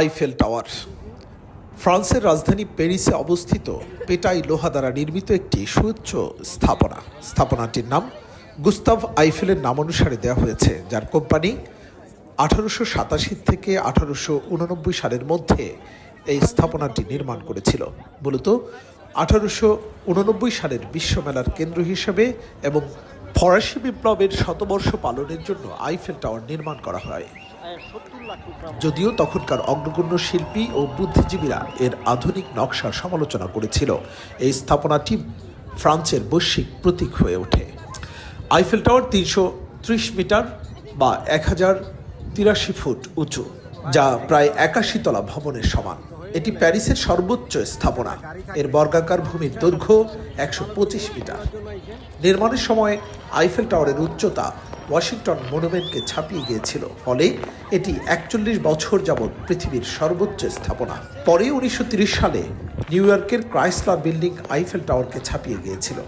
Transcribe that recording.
Eiffel tower ফ্রান্সের রাজধানী প্যারিসে অবস্থিত পেটাই লোহা দ্বারা নির্মিত একটি সুউচ্চ স্থাপনা। স্থাপনাটির নাম গুস্তাভ আইফেলের নামানুসারে দেওয়া হয়েছে, যার কোম্পানি আঠারোশো সাতাশি থেকে আঠারোশো উননব্বই সালের মধ্যে এই স্থাপনাটি নির্মাণ করেছিল। মূলত আঠারোশো উননব্বই সালের বিশ্বমেলার কেন্দ্র হিসেবে এবং ফরাসি বিপ্লবের শতবর্ষ পালনের জন্য আইফেল টাওয়ার নির্মাণ করা হয়। যদিও তখনকার অগ্রগণ্য শিল্পী ও বুদ্ধিজীবীরা এর আধুনিক নকশার সমালোচনা করেছিল। এই স্থাপনাটি ফ্রান্সের বৈশ্বিক প্রতীক হয়ে ওঠে। আইফেল টাওয়ার তিনশো ত্রিশ মিটার বা এক হাজার তিরাশি ফুট উঁচু, যা প্রায় একাশি তলা ভবনের সমান। এটি প্যারিসের সর্বোচ্চ স্থাপনা। এর বর্গাকার ভূমির দৈর্ঘ্য একশো পঁচিশ মিটার। নির্মাণের সময় আইফেল টাওয়ারের উচ্চতা ওয়াশিংটন মনুমেন্টকে ছাপিয়ে গিয়েছিল, ফলে এটি একচল্লিশ বছর যাবৎ পৃথিবীর সর্বোচ্চ স্থাপনা। পরে উনিশশো সালে নিউ ইয়র্কের ক্রাইসলার বিল্ডিং আইফেল টাওয়ারকে ছাপিয়ে গিয়েছিল।